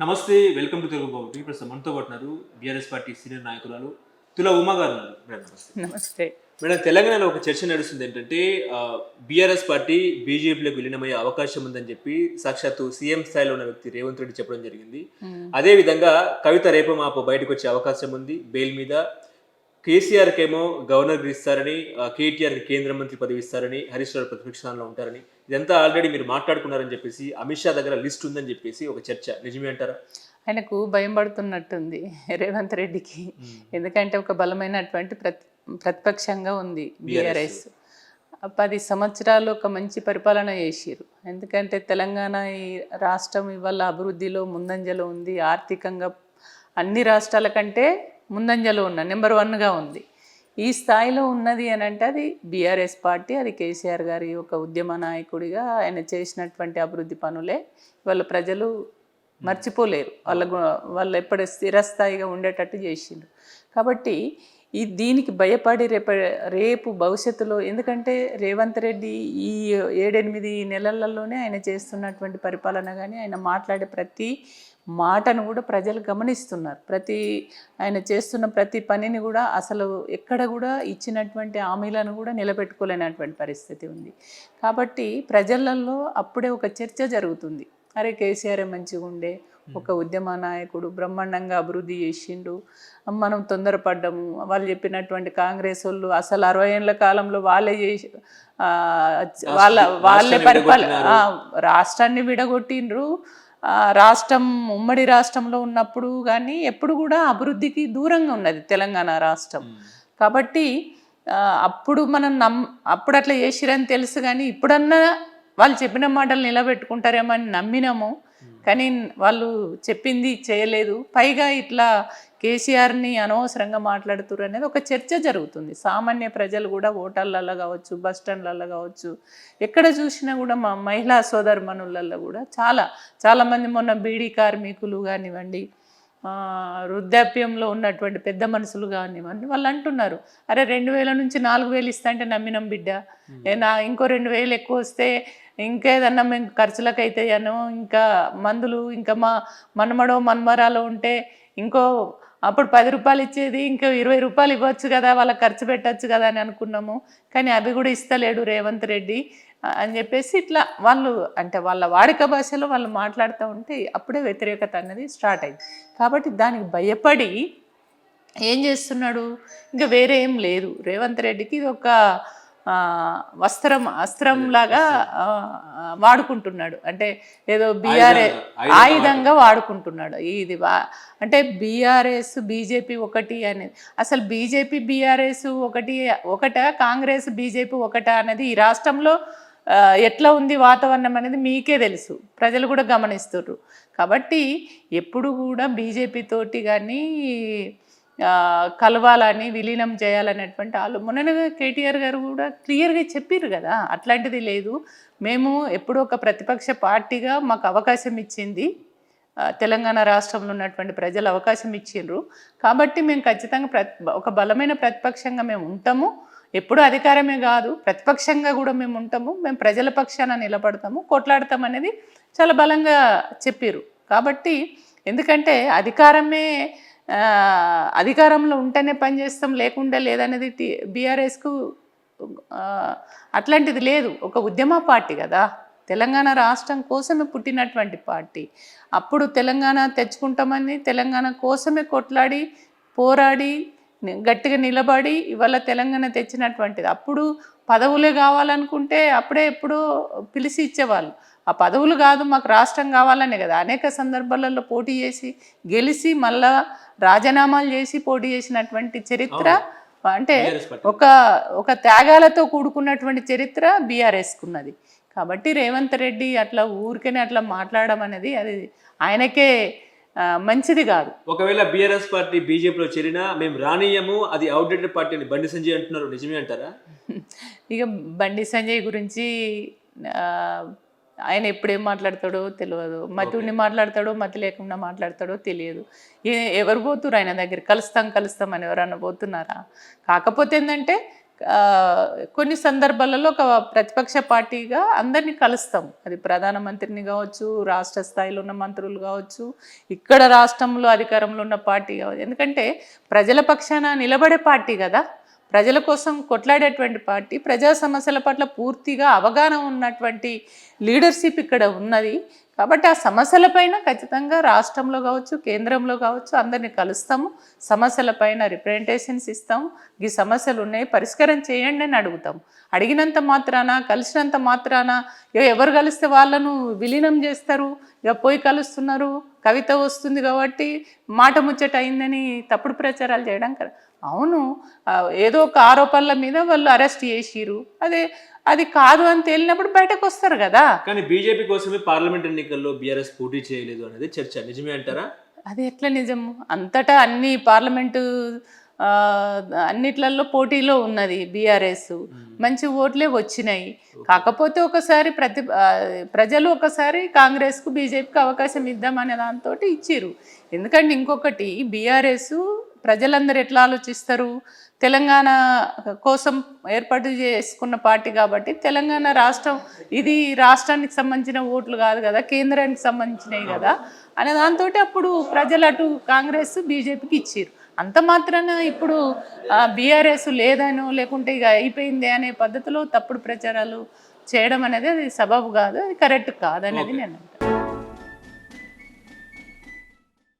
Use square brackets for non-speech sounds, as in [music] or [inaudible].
నమస్తే welcome to Telugu బాబు ప్రస్తుతం మనతో పాటు ఉన్నారు బీఆర్ఎస్ పార్టీ సీనియర్ నాయకురాలు తుల ఉమా గారు ఉన్నారు. మేడం నమస్తే. నమస్తే. మేడం తెలంగాణలో ఒక చర్చ నడుస్తుంది ఏంటంటే బీఆర్ఎస్ పార్టీ బీజేపీలోకి విలీనమయ్యే అవకాశం ఉందని చెప్పి సాక్షాత్తు సీఎం స్థాయిలో ఉన్న వ్యక్తి రేవంత్ రెడ్డి చెప్పడం జరిగింది. అదే విధంగా కవిత రేపు మాపు బయటకు వచ్చే అవకాశం ఉంది బెయిల్ మీద. కేసీఆర్ కేమో గవర్నర్ ఇస్తారని కేటీఆర్ కేంద్ర మంత్రి పదవి ఇస్తారని హరీష్ రావు ప్రతిపక్ష స్థానంలో ఉంటారని ఇదంతా ఆల్రెడీ మీరు మాట్లాడుకున్నారని చెప్పేసి అమిత్ షా దగ్గర లిస్ట్ ఉందని చెప్పేసి ఒక చర్చ. నిజమే అంటారా? ఆయనకు భయం పడుతున్నట్టుంది రేవంత్ రెడ్డికి. ఎందుకంటే ఒక బలమైనటువంటి ప్రతి ప్రతిపక్షంగా ఉంది బీఆర్ఎస్. పది సంవత్సరాలు ఒక మంచి పరిపాలన చేసిరు ఎందుకంటే తెలంగాణ ఈ రాష్ట్రం ఇవాళ అభివృద్ధిలో ముందంజలో ఉంది. ఆర్థికంగా అన్ని రాష్ట్రాల కంటే ముందంజలో ఉన్న నెంబర్ వన్గా ఉంది. ఈ స్థాయిలో ఉన్నది అని అంటే అది బీఆర్ఎస్ పార్టీ అది కేసీఆర్ గారి ఒక ఉద్యమ నాయకుడిగా ఆయన చేసినటువంటి అభివృద్ధి పనులే. వాళ్ళ ప్రజలు మర్చిపోలేరు. వాళ్ళ వాళ్ళు ఎప్పుడు స్థిరస్థాయిగా ఉండేటట్టు చేసిండ్రు. కాబట్టి ఈ దీనికి భయపడి రేప రేపు భవిష్యత్తులో ఎందుకంటే రేవంత్ రెడ్డి ఈ ఏడెనిమిది నెలలలోనే ఆయన చేస్తున్నటువంటి పరిపాలన కానీ ఆయన మాట్లాడే ప్రతి మాటను కూడా ప్రజలు గమనిస్తున్నారు. ప్రతి ఆయన చేస్తున్న ప్రతి పనిని కూడా అసలు ఎక్కడ కూడా ఇచ్చినటువంటి హామీలను కూడా నిలబెట్టుకోలేనటువంటి పరిస్థితి ఉంది. కాబట్టి ప్రజలలో అప్పుడే ఒక చర్చ జరుగుతుంది. అరే కేసీఆర్ మంచిగా ఉండే ఒక ఉద్యమ నాయకుడు బ్రహ్మాండంగా అభివృద్ధి చేసిండు మనం తొందరపడ్డాము వాళ్ళు చెప్పినటువంటి కాంగ్రెస్ వాళ్ళు అసలు అరవై ఏళ్ళ కాలంలో వాళ్ళే చేసి వాళ్ళ వాళ్ళే రాష్ట్రాన్ని పరిపాలన రాష్ట్రాన్ని విడగొట్టిండ్రు. రాష్ట్రం ఉమ్మడి రాష్ట్రంలో ఉన్నప్పుడు కానీ ఎప్పుడు కూడా అభివృద్ధికి దూరంగా ఉన్నది తెలంగాణ రాష్ట్రం. కాబట్టి అప్పుడు మనం నమ్ అప్పుడు అట్లా చేసిరని తెలుసు కానీ ఇప్పుడన్నా వాళ్ళు చెప్పిన మాటలు నిలబెట్టుకుంటారేమో అని నమ్మినాము. కానీ వాళ్ళు చెప్పింది చేయలేదు. పైగా ఇట్లా కేసీఆర్ని అనవసరంగా మాట్లాడుతురు అనేది ఒక చర్చ జరుగుతుంది. సామాన్య ప్రజలు కూడా హోటళ్ళల్లో కావచ్చు బస్టాండ్లలో కావచ్చు ఎక్కడ చూసినా కూడా మా మహిళా సోదరమణులలో కూడా చాలా చాలామంది మొన్న బీడీ కార్మికులు కానివ్వండి వృద్ధాప్యంలో ఉన్నటువంటి పెద్ద మనుషులు కానివ్వండి వాళ్ళు అంటున్నారు అరే రెండు వేల నుంచి నాలుగు వేలు ఇస్తా అంటే నమ్మినాం బిడ్డ. ఏ నా ఇంకో రెండు వేలు ఎక్కువ వస్తే ఇంకేదన్నా మేము ఖర్చులకు అవుతాయనో ఇంకా మందులు ఇంకా మా మనమడో మన్మరాలో ఉంటే ఇంకో అప్పుడు పది రూపాయలు ఇచ్చేది ఇంకా ఇరవై రూపాయలు ఇవ్వచ్చు కదా వాళ్ళకి ఖర్చు పెట్టచ్చు కదా అని అనుకున్నాము. కానీ అవి కూడా ఇస్తలేడు రేవంత్ రెడ్డి. అని చెప్పేసి ఇట్లా వాళ్ళు అంటే వాళ్ళ వాడిక భాషలో వాళ్ళు మాట్లాడుతూ ఉంటే అప్పుడే వ్యతిరేకత అనేది స్టార్ట్ అయింది. కాబట్టి దానికి భయపడి ఏం చేస్తున్నాడు? ఇంకా వేరే ఏం లేదు. రేవంత్ రెడ్డికి ఇది ఒక వస్త్రం అస్త్రం లాగా వాడుకుంటున్నాడు. అంటే ఏదో బీఆర్ఏ ఆయుధంగా- వాడుకుంటున్నాడు. ఇది వా- అంటే బీఆర్ఎస్ బీజేపీ ఒకటి అనేది అసలు బీజేపీ బీఆర్ఎస్ ఒకటి ఒకట కాంగ్రెస్ బీజేపీ ఒకట అనేది ఈ రాష్ట్రంలో ఎట్లా ఉంది వాతావరణం అనేది మీకే తెలుసు. ప్రజలు కూడా గమనిస్తుర్రు. కాబట్టి ఎప్పుడు కూడా బీజేపీ తోటి కానీ కలవాలని విలీనం చేయాలనేటువంటి వాళ్ళు మొన్న కేటీఆర్ గారు కూడా క్లియర్గా చెప్పారు కదా అట్లాంటిది లేదు. మేము ఎప్పుడూ ఒక ప్రతిపక్ష పార్టీగా మాకు అవకాశం ఇచ్చింది. తెలంగాణ రాష్ట్రంలో ఉన్నటువంటి ప్రజలు అవకాశం ఇచ్చిండ్రు. కాబట్టి మేము ఖచ్చితంగా ప్రతి ఒక బలమైన ప్రతిపక్షంగా మేము ఉంటాము. ఎప్పుడు అధికారమే కాదు ప్రతిపక్షంగా కూడా మేము ఉంటాము. మేము ప్రజల పక్షాన నిలబడతాము కొట్లాడతాం అనేది చాలా బలంగా చెప్పారు కాబట్టి ఎందుకంటే అధికారమే అధికారంలో ఉంటేనే పనిచేస్తాం లేకుండా లేదనేది టీ బీఆర్ఎస్కు అట్లాంటిది లేదు. ఒక ఉద్యమ పార్టీ కదా. తెలంగాణ రాష్ట్రం కోసమే పుట్టినటువంటి పార్టీ. అప్పుడు తెలంగాణ తెచ్చుకుంటామని తెలంగాణ కోసమే కొట్లాడి పోరాడి గట్టిగా నిలబడి ఇవాళ తెలంగాణ తెచ్చినటువంటిది. అప్పుడు పదవులే కావాలనుకుంటే అప్పుడే ఎప్పుడో పిలిచి ఇచ్చేవాళ్ళు. ఆ పదవులు కాదు మాకు రాష్ట్రం కావాలనే కదా. అనేక సందర్భాలలో పోటీ చేసి గెలిచి మళ్ళా రాజీనామాలు చేసి పోటీ చేసినటువంటి చరిత్ర అంటే. ఒక ఒక త్యాగాలతో కూడుకున్నటువంటి చరిత్ర బీఆర్ఎస్కు ఉన్నది కాబట్టి రేవంత్ రెడ్డి అట్లా ఊరికనే అట్లా మాట్లాడడం అనేది అది ఆయనకే మంచిది కాదు. ఒకవేళ బీఆర్ఎస్ పార్టీ బీజేపీలో చేరినా మేము రానియము అది అవుట్డేటెడ్ పార్టీ అని బండి సంజయ్ అంటున్నారు నిజమే అంటారా? [laughs] ఇక బండి సంజయ్ గురించి ఆయన ఎప్పుడేం మాట్లాడతాడో తెలియదు మతి ఉండి మాట్లాడతాడో మతి లేకుండా మాట్లాడతాడో తెలియదు. ఎవరు పోతున్నారు ఆయన దగ్గర? కలుస్తాం కలుస్తాం అని ఎవరన్నా పోతున్నారా? కాకపోతే ఏంటంటే కొన్ని సందర్భాలలో ఒక ప్రతిపక్ష పార్టీగా అందరినీ కలుస్తాం. అది ప్రధానమంత్రిని కావచ్చు రాష్ట్ర స్థాయిలో ఉన్న మంత్రులు కావచ్చు ఇక్కడ రాష్ట్రంలో అధికారంలో ఉన్న పార్టీ కావచ్చు. ఎందుకంటే ప్రజల పక్షాన నిలబడే పార్టీ కదా. ప్రజల కోసం కొట్లాడేటువంటి పార్టీ ప్రజా సమస్యల పట్ల పూర్తిగా అవగాహన ఉన్నటువంటి లీడర్షిప్ ఇక్కడ ఉన్నది. కాబట్టి ఆ సమస్యలపైన ఖచ్చితంగా రాష్ట్రంలో కావచ్చు కేంద్రంలో కావచ్చు అందరినీ కలుస్తాము. సమస్యలపైన రిప్రజెంటేషన్స్ ఇస్తాము. ఈ సమస్యలు ఉన్నాయి పరిష్కారం చేయండి అని అడుగుతాం. అడిగినంత మాత్రాన కలిసినంత మాత్రాన ఎవరు కలిస్తే వాళ్ళను విలీనం చేస్తారు? ఇక పోయి కలుస్తున్నారు. కవిత వస్తుంది కాబట్టి మాట ముచ్చట అయిందని తప్పుడు ప్రచారాలు చేయడం కదా. అవును ఏదో ఒక ఆరోపణల మీద వాళ్ళు అరెస్ట్ చేసిరు అదే అది కాదు అని తేలినప్పుడు బయటకు వస్తారు కదా. కానీ బీజేపీ కోసమే పార్లమెంట్ ఎన్నికల్లో బీఆర్ఎస్ పోటీ చేయలేదు అనేది చర్చ. నిజమే అంటారా? అది ఎట్లా నిజం అంతటా అన్ని పార్లమెంటు అన్నిట్లలో పోటీలో ఉన్నది బీఆర్ఎస్. మంచి ఓట్లే వచ్చినాయి. కాకపోతే ఒకసారి ప్రతి ప్రజలు ఒకసారి కాంగ్రెస్కు బీజేపీకి అవకాశం ఇద్దామనే దాంతో ఇచ్చిర్రు. ఎందుకంటే ఇంకొకటి బీఆర్ఎస్ ప్రజలందరూ ఎట్లా ఆలోచిస్తారు? తెలంగాణ కోసం ఏర్పాటు చేసుకున్న పార్టీ కాబట్టి తెలంగాణ రాష్ట్రం ఇది రాష్ట్రానికి సంబంధించిన ఓట్లు కాదు కదా కేంద్రానికి సంబంధించినవి కదా అనే దాంతో అప్పుడు ప్రజలు అటు కాంగ్రెస్ బీజేపీకి ఇచ్చారు అంత మాత్రాన ఇప్పుడు బీఆర్ఎస్ లేదనో లేకుంటే ఇక అయిపోయింది అనే పద్ధతిలో తప్పుడు ప్రచారాలు చేయడం అనేది అది సబబు కాదు అది కరెక్ట్ కాదనేది నేను